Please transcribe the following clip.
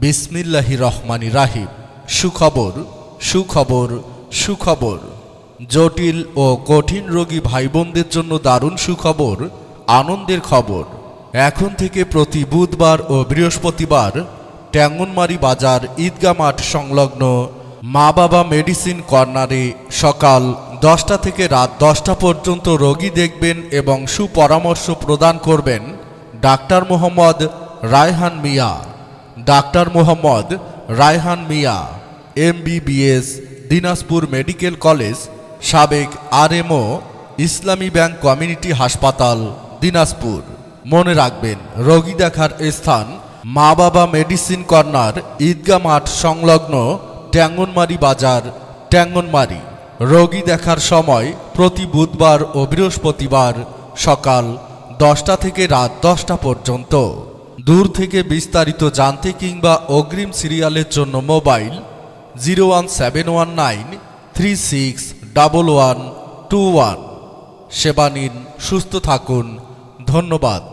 বিসমিল্লাহি রহমানি রাহিম। সুখবর সুখবর সুখবর। জটিল ও কঠিন রোগী ভাই জন্য দারুণ সুখবর, আনন্দের খবর। এখন থেকে প্রতি বুধবার ও বৃহস্পতিবার ট্যাঙ্গনমারি বাজার ঈদগা মাঠ সংলগ্ন মা বাবা মেডিসিন কর্নারে সকাল দশটা থেকে রাত দশটা পর্যন্ত রোগী দেখবেন এবং সুপরামর্শ প্রদান করবেন doctor Mohammad Raihan Miah doctor Mohammad Raihan Miah, MBBS, Dinajpur medical college, সাবেক আরএমও, ইসলামী ব্যাংক কমিউনিটি হাসপাতাল, দিনাজপুর। মনে রাখবেন, রোগী দেখার স্থান মা বাবা মেডিসিন কর্নার ঈদগা মাঠ সংলগ্ন ট্যাঙ্গনমারি বাজার, ট্যাঙ্গনমারি। রোগী দেখার সময় প্রতি বুধবার ও বৃহস্পতিবার সকাল দশটা থেকে রাত দশটা পর্যন্ত। দূর থেকে বিস্তারিত জানতে কিংবা অগ্রিম সিরিয়ালের জন্য mobile zero one seven one nine three six double one two one. সেবা নিন সুস্থ থাকুন। ধন্যবাদ।